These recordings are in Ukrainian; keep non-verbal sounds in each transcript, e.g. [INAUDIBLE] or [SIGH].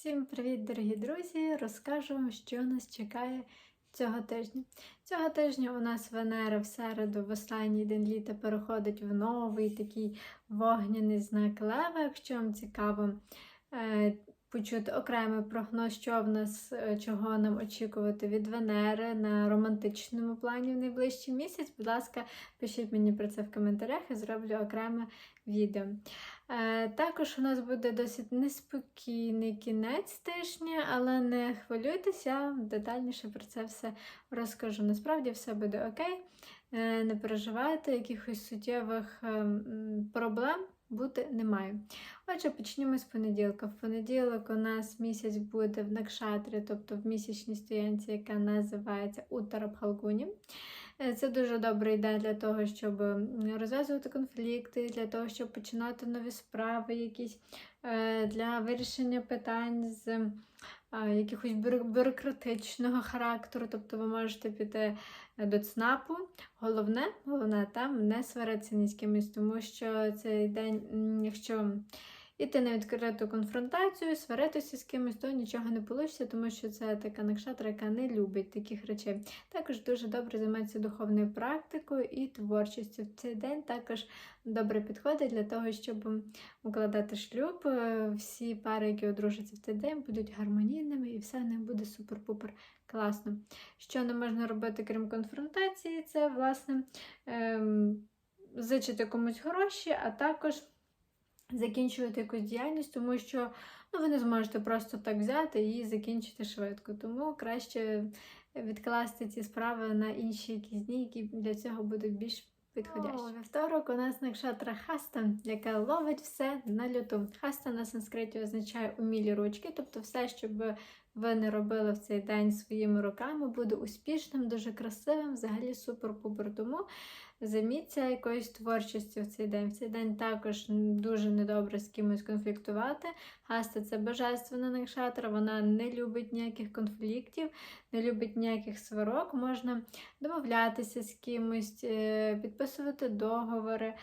Всім привіт, дорогі друзі! Розкажу вам, що нас чекає цього тижня. Цього тижня у нас Венера в середу, в останній день літа, переходить в новий такий вогняний знак Лева. Якщо вам цікаво е, почути окремий прогноз, що в нас, е, чого нам очікувати від Венери на романтичному плані в найближчий місяць, будь ласка, пишіть мені про це в коментарях і зроблю окреме відео. Е, Також у нас буде досить неспокійний кінець тижня, але не хвилюйтеся, детальніше про це все розкажу. Насправді все буде окей. Е, Не переживайте, якихось суттєвих ем, проблем бути немає. Отже, почнімо з понеділка. В понеділок у нас місяць буде в Накшатрі, тобто в місячній стоянці, яка називається Уттара Бхалгуні. Е, Це дуже добрий день для того, щоб розв'язувати конфлікти, для того, щоб починати нові справи, якісь е, для вирішення питань з якихось бюро- бюрократичного характеру. Тобто ви можете піти е, до ЦНАПу. Головне, головне там не сваритися ні з кимось, тому що цей день, якщо іти на відкриту конфронтацію, сваритися з кимось, то нічого не вийде, тому що це така накшатра, яка не любить таких речей. Також дуже добре займається духовною практикою і творчістю. В цей день також добре підходить для того, щоб укладати шлюб. Е, Всі пари, які одружаться в цей день, будуть гармонійними і все них буде супер-пупер класно. Що не можна робити, крім конфронтації, це власне ем, зичити комусь гроші, а також закінчувати якусь діяльність, тому що ну, ви не зможете просто так взяти і закінчити швидко. Тому краще відкласти ці справи на інші якісь дні, які для цього будуть більш підходящі. О, вівторок у нас накшатра хаста, яка ловить все на люту. Хаста на санскриті означає умілі ручки, тобто все, що би ви не робили в цей день своїми руками, буде успішним, дуже красивим, взагалі супер-пупер. Тому Займіться якоюсь творчістю в цей день. В цей день також дуже недобре з кимось конфліктувати. Хаста це божественна накшатра, вона не любить ніяких конфліктів, не любить ніяких сварок. Можна домовлятися з кимось, е, підписувати договори,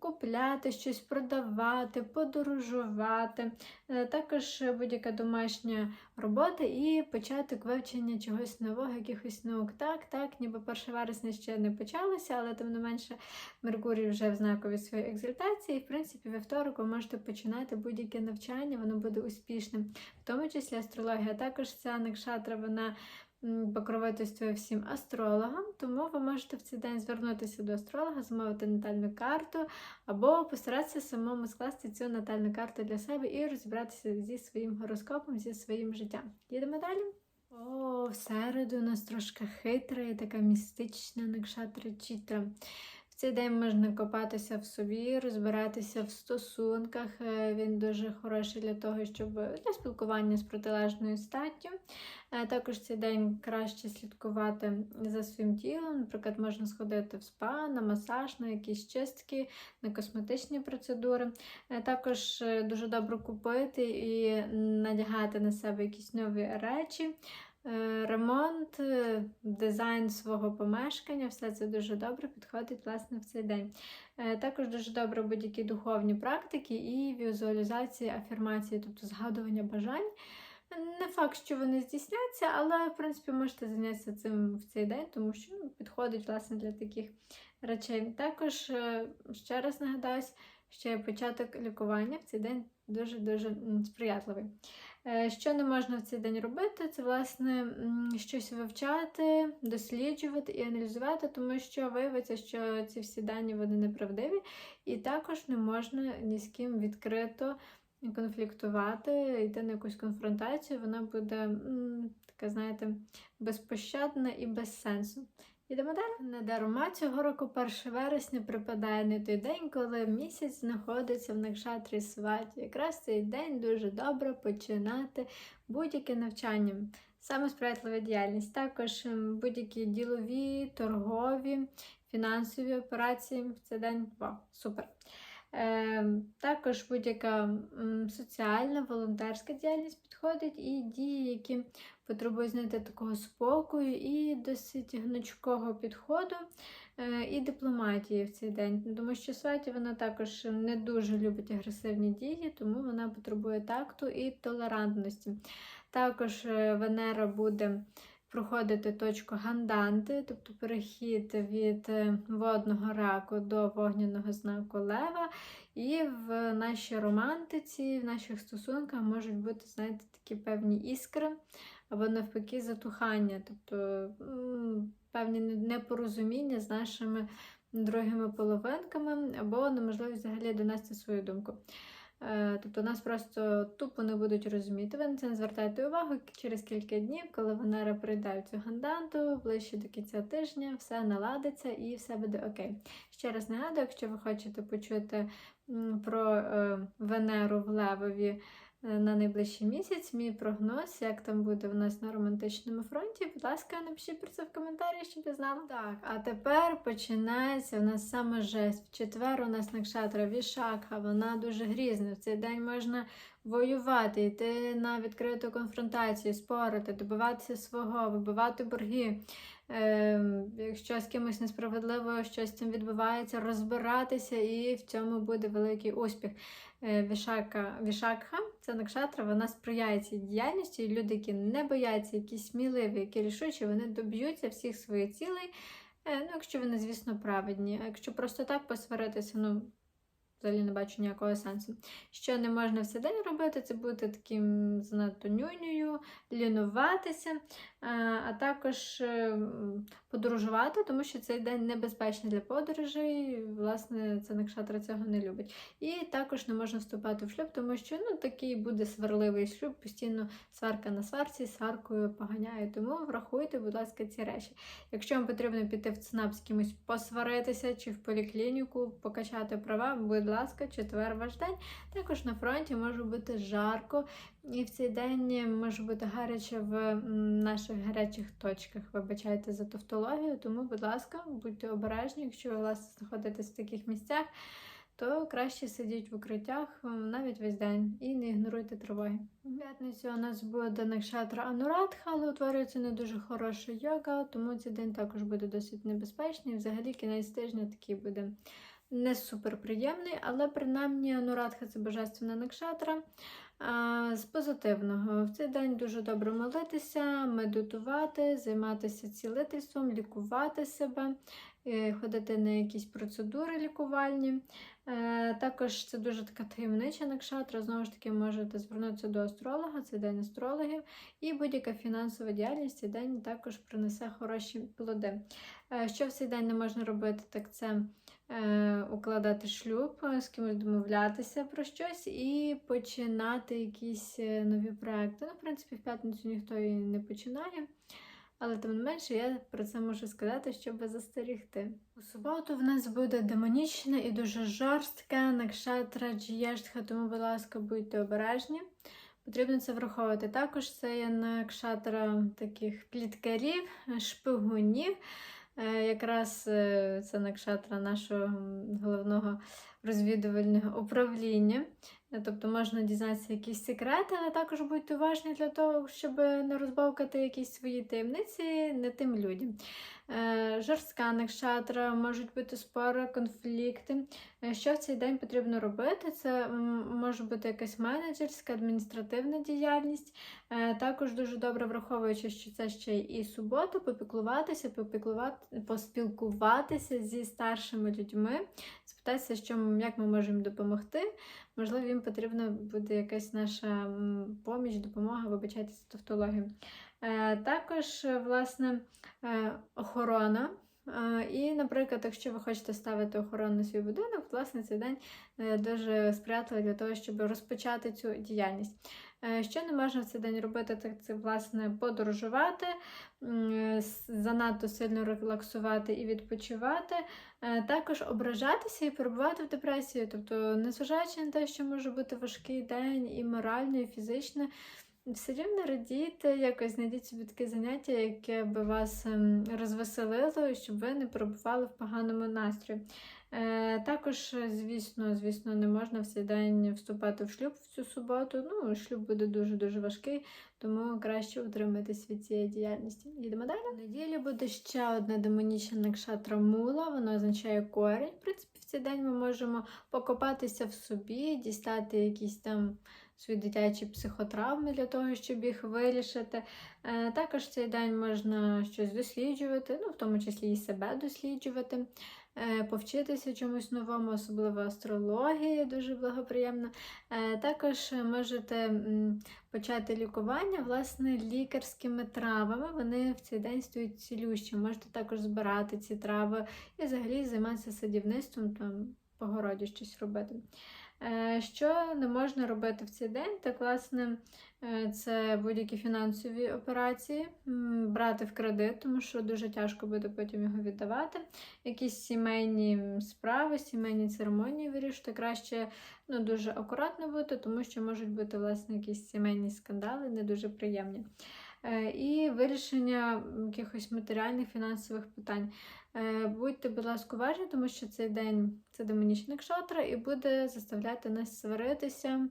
купляти щось, продавати, подорожувати. Е, Також будь-яка домашня робота і початок вивчення чогось нового, якихось наук. Так, так, ніби 1 вересня ще не почалося, але тим не менше Меркурій вже в знакові своєї екзальтації. І, в принципі, вівторок ви можете починати будь-яке навчання, воно буде успішним, в тому числі астрологія. Також ця накшатра, вона покровительствує всім астрологам, тому ви можете в цей день звернутися до астролога, замовити натальну карту, або постаратися самому скласти цю натальну карту для себе і розібратися зі своїм гороскопом, зі своїм життям. Їдемо далі. О, в середу у нас трошки хитра і така містична накшатра чітра. Цей день можна копатися в собі, розбиратися в стосунках. Е, Він дуже хороший для того, щоб для спілкування з протилежною статтю. Е, Також цей день краще слідкувати за своїм тілом. Наприклад, можна сходити в спа, на масаж, на якісь чистки, на косметичні процедури. Е, Також е, дуже добре купити і надягати на себе якісь нові речі. Е, Ремонт, е, дизайн свого помешкання, все це дуже добре підходить власне в цей день. Е, Також дуже добре будь-які духовні практики і візуалізації, афірмації, тобто згадування бажань. Не факт, що вони здійсняться, але в принципі можете зайнятися цим в цей день, тому що ну, підходить власне для таких речей. Також ще раз нагадаюсь, що початок лікування в цей день дуже-дуже сприятливий. Е, Що не можна в цей день робити, це власне щось вивчати, досліджувати і аналізувати, тому що виявиться, що ці всі дані вони неправдиві, і також не можна ні з ким відкрито конфліктувати, йти на якусь конфронтацію, вона буде така, знаєте, безпощадна і без сенсу. Ідемо далі. Недарма цього року 1 вересня припадає не той день, коли місяць знаходиться в Накшатрі Сваті. Якраз цей день дуже добре починати будь-яке навчання. Саме сприятлива діяльність. Також будь-які ділові, торгові, фінансові операції в цей день. Вау, супер. Е, також будь-яка соціальна, волонтерська діяльність підходить і дії, які потребують знайти такого спокою і досить гнучкого підходу е, і дипломатії в цей день. Тому що Сваті вона також не дуже любить агресивні дії, тому вона потребує такту і толерантності. Також е, Венера буде проходити точку ганданти, тобто перехід від е, водного раку до вогняного знаку лева. І в нашій романтиці, в наших стосунках можуть бути, знаєте, такі певні іскри або навпаки затухання, тобто певні непорозуміння з нашими другими половинками, або неможливість взагалі донести свою думку. Е, Тобто нас просто тупо не будуть розуміти. Ви на це не звертайте увагу через кілька днів, коли Венера прийде в цю ганданту, ближче до кінця тижня, все наладиться і все буде окей. Ще раз нагадую, якщо ви хочете почути про е, Венеру в Левові на найближчий місяць, мій прогноз, як там буде в нас на романтичному фронті, будь ласка, напишіть про це в коментарі, щоб я знала. Так, а тепер починається у нас саме жесть. В четвер у нас Накшатра Вішакха, вона дуже грізна. В цей день можна воювати, йти на відкриту конфронтацію, спорити, добиватися свого, вибивати борги. Ем, якщо з кимось несправедливо щось там відбувається, розбиратися, і в цьому буде великий успіх. Е, Вішака, Вішакха, це накшатра, вона сприяє цій діяльності. І люди, які не бояться, які сміливі, які рішучі, вони доб'ються всіх своїх цілей. Е, Ну, якщо вони, звісно, праведні. А якщо просто так посваритися, ну. Взагалі не бачу ніякого сенсу. Що не можна в цей день робити, це бути таким занадто нюнею, лінуватися, а, а також е, подорожувати, тому що цей день небезпечний для подорожей. Власне, це Накшатра цього не любить. І також не можна вступати в шлюб, тому що ну, такий буде сварливий шлюб, постійно сварка на сварці, сваркою поганяє. Тому врахуйте, будь ласка, ці речі. Якщо вам потрібно піти в ЦНАП з кимось посваритися чи в поліклініку, покачати права, будь ласка, четвер ваш день. Також на фронті може бути жарко, і в цей день може бути гаряче в наших гарячих точках. Вибачайте за тавтологію, тому, будь ласка, будьте обережні, якщо ви власне знаходитесь в таких місцях. То краще сидіть в укриттях навіть весь день і не ігноруйте тривоги. В п'ятницю у нас буде Накшатра Анурадха, але утворюється не дуже хороша йога, тому цей день також буде досить небезпечний. Взагалі кінець тижня такий буде не суперприємний, але принаймні Анурадха це божественна накшатра. З позитивного в цей день дуже добре молитися, медитувати, займатися цілительством, лікувати себе, е, ходити на якісь процедури лікувальні. Е, Також це дуже така таємнича накшатра. Знову ж таки, можете звернутися до астролога, це день астрологів, і будь-яка фінансова діяльність цей день також принесе хороші плоди. Е, Що в цей день не можна робити, так це укладати шлюб, е, з кимось домовлятися про щось і починати якісь е, нові проекти. Ну, в принципі, в п'ятницю ніхто і не починає. Але тим не менше, я про це можу сказати, щоб застерігти. У суботу в нас буде демонічна і дуже жорстка накшатра джієштха, тому, будь ласка, будьте обережні. Потрібно це враховувати. Також це є накшатра таких пліткарів, шпигунів. Е, Якраз е, це накшатра нашого головного розвідувального управління. Е, Тобто можна дізнатися якісь секрети, але також будьте уважні для того, щоб не розбавкати якісь свої таємниці не тим людям. Жорстка накшатра, можуть бути спори, конфлікти. Е, Що в цей день потрібно робити? Це може бути якась менеджерська, адміністративна діяльність. Е, Також дуже добре враховуючи, що це ще і субота, попіклуватися, попіклувати, поспілкуватися зі старшими людьми, спитатися, що, як ми можемо допомогти. Можливо, їм потрібна буде якась наша поміч, допомога, вибачайте тавтологію. Е, Також, власне, охорона. І, наприклад, якщо ви хочете ставити охорону на свій будинок, власне, цей день е, дуже сприятливий для того, щоб розпочати цю діяльність. Е, Що не можна в цей день робити, так це власне подорожувати, занадто сильно релаксувати і відпочивати, Е, також ображатися і перебувати в депресії. Тобто, незважаючи на те, що може бути важкий день і морально, і фізично, все рівно радійте, якось знайдіть собі таке заняття, яке би вас ем, розвеселило, щоб ви не перебували в поганому настрої. Е, також, звісно, звісно, не можна в цей день вступати в шлюб в цю суботу. Ну, шлюб буде дуже-дуже важкий, тому краще утриматись від цієї діяльності. Їдемо далі. В неділю буде ще одна демонічна накшатра мула, воно означає корінь. В принципі, в цей день ми можемо покопатися в собі, дістати якісь там свої дитячі психотравми для того, щоб їх вирішити. Е, Також цей день можна щось досліджувати, ну, в тому числі і себе досліджувати, е, повчитися чомусь новому, особливо астрології, дуже благоприємно. Е, Також можете почати лікування власне лікарськими травами. Вони в цей день стають цілющі. Можете також збирати ці трави і взагалі займатися садівництвом, там по городі щось робити. Е, Що не можна робити в цей день, так власне е, це будь-які фінансові операції, брати в кредит, тому що дуже тяжко буде потім його віддавати. Якісь сімейні справи, сімейні церемонії вирішити. Краще ну, дуже акуратно бути, тому що можуть бути власне якісь сімейні скандали, не дуже приємні. Е, І вирішення якихось матеріальних фінансових питань. Е, Будьте, будь ласка, уважні, тому що цей день це демонічна кшатра і буде заставляти нас сваритися,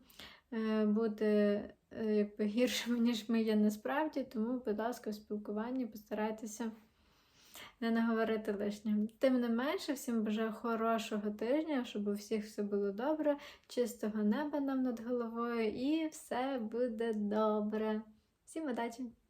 е, бути е, якби гіршими, [LAUGHS] ніж ми є насправді. Тому, будь ласка, в спілкуванні постарайтеся не наговорити лишнього. Тим не менше, всім бажаю хорошого тижня, щоб у всіх все було добре, чистого неба нам над головою, і все буде добре. Всім удачі!